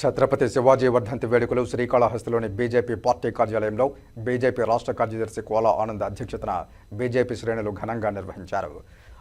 ఛత్రపతి శివాజీ వర్ధంతి వేడుకలు శ్రీకాళహస్తిలోని బీజేపీ పార్టీ కార్యాలయంలో బీజేపీ రాష్ట్ర కార్యదర్శి కోలా ఆనంద్ అధ్యక్షతన బీజేపీ శ్రేణులు ఘనంగా నిర్వహించారు.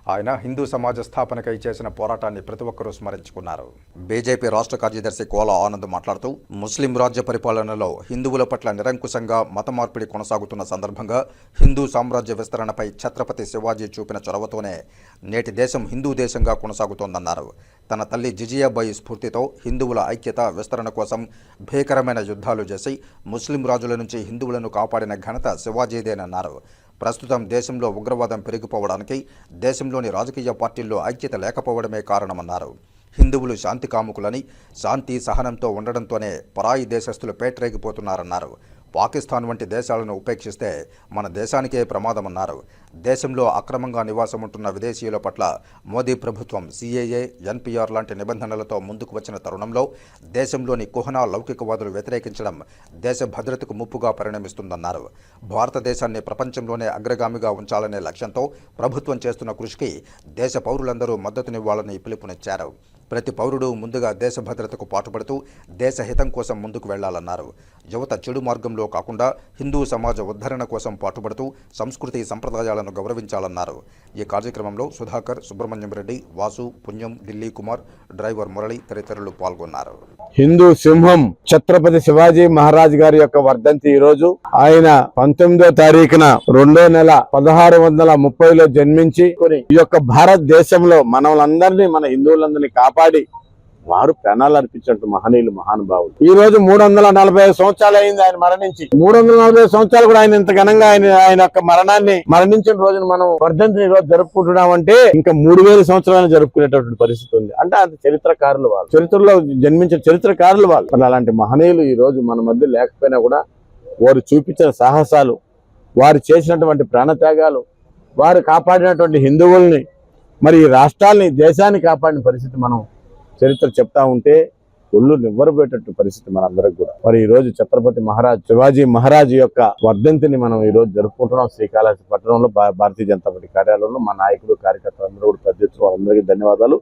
ఆయన హిందూ సమాజ స్థాపనకై చేసిన పోరాటాన్ని ప్రతి ఒక్కరూ స్మరించుకున్నారు. బీజేపీ రాష్ట్ర కార్యదర్శి కోలా ఆనంద్ మాట్లాడుతూ ముస్లిం రాజ్య పరిపాలనలో హిందువుల పట్ల నిరంకుశంగా మత మార్పిడి కొనసాగుతున్న సందర్భంగా హిందూ సామ్రాజ్య విస్తరణపై ఛత్రపతి శివాజీ చూపిన చొరవతోనే నేటి దేశం హిందూ దేశంగా కొనసాగుతోందన్నారు. తన తల్లి జిజియాబాయి స్ఫూర్తితో హిందువుల ఐక్యత విస్తరణ కోసం భీకరమైన యుద్ధాలు చేసి ముస్లిం రాజుల నుంచి హిందువులను కాపాడిన ఘనత శివాజీదేనన్నారు. ప్రస్తుతం దేశంలో ఉగ్రవాదం పెరిగిపోవడానికి దేశంలోని రాజకీయ పార్టీల్లో ఐక్యత లేకపోవడమే కారణమన్నారు. హిందువులు శాంతి కాముకులని శాంతి సహనంతో ఉండడంతోనే పరాయి దేశస్థులు పేటరేగిపోతున్నారన్నారు. పాకిస్తాన్ వంటి దేశాలను ఉపేక్షిస్తే మన దేశానికే ప్రమాదమన్నారు. దేశంలో అక్రమంగా నివాసం ఉంటున్న విదేశీయుల పట్ల మోదీ ప్రభుత్వం సీఏఏ ఎన్పీఆర్ లాంటి నిబంధనలతో ముందుకు వచ్చిన తరుణంలో దేశంలోని కుహనా లౌకికవాదులు వ్యతిరేకించడం దేశ భద్రతకు ముప్పుగా పరిణమిస్తుందన్నారు. భారతదేశాన్ని ప్రపంచంలోనే అగ్రగామిగా ఉంచాలనే లక్ష్యంతో ప్రభుత్వం చేస్తున్న కృషికి దేశ పౌరులందరూ మద్దతునివ్వాలని పిలుపునిచ్చారు. ప్రతి పౌరుడు ముందుగా దేశ భద్రతకు పాటుపడుతూ దేశహితం కోసం ముందుకు వెళ్ళాలన్నారు. యువత చెడు మార్గంలో కాకుండా హిందూ సమాజ ఉద్ధరణ కోసం పాటుపడుతూ సంస్కృతి సంప్రదాయాలను గౌరవించాలన్నారు. ఈ కార్యక్రమంలో సుధాకర్ సుబ్రహ్మణ్యం రెడ్డి వాసు పుణ్యం ఢిల్లీ కుమార్ డ్రైవర్ మురళి తదితరులు పాల్గొన్నారు. హిందూ సింహం ఛత్రపతి శివాజీ మహారాజ్ గారి యొక్క వర్ధంతి ఈ రోజు ఆయన పంతొమ్మిదో తారీఖున రెండో నెల పదహారు వందల ముప్పైలో జన్మించి ఈ యొక్క భారతదేశంలో మనలందరినీ మన హిందువులందరినీ కాపాడి వారు ప్రాణాలు అర్పించినట్టు మహనీయులు మహానుభావులు ఈ రోజు మూడు వందల నలభై ఐదు సంవత్సరాలు అయింది ఆయన మరణించి. మూడు వందల నలభై ఐదు సంవత్సరాలు కూడా ఆయన ఇంత ఘనంగా ఆయన ఆయన యొక్క మరణాన్ని మరణించిన రోజున మనం వర్ధంతిని రోజు రోజు జరుపుకుంటున్నామంటే ఇంకా మూడు వేల సంవత్సరాలు జరుపుకునేటటువంటి పరిస్థితి ఉంది. అంటే అది చరిత్రకారులు వాళ్ళు. చరిత్రలో జన్మించిన చరిత్రకారులు వాళ్ళు. మరి అలాంటి మహనీయులు ఈ రోజు మన మధ్య లేకపోయినా కూడా వారు చూపించిన సాహసాలు వారు చేసినటువంటి ప్రాణత్యాగాలు వారు కాపాడినటువంటి హిందువుల్ని మరి ఈ రాష్ట్రాల్ని దేశాన్ని కాపాడిన పరిస్థితి మనం చరిత్ర చెప్తా ఉంటే ఒళ్ళు నివ్వరపోయేటట్టు పరిస్థితి మనందరికి కూడా. మరి ఈ రోజు ఛత్రపతి మహారాజ్ శివాజీ మహారాజ్ యొక్క వర్ధంతిని మనం ఈ రోజు జరుపుకుంటున్నాం. శ్రీకాళహస్తి పట్టణంలో భారతీయ జనతా పార్టీ కార్యాలయంలో మా నాయకులు కార్యకర్తలు అందరూ కూడా పెద్ద వాళ్ళందరికీ ధన్యవాదాలు.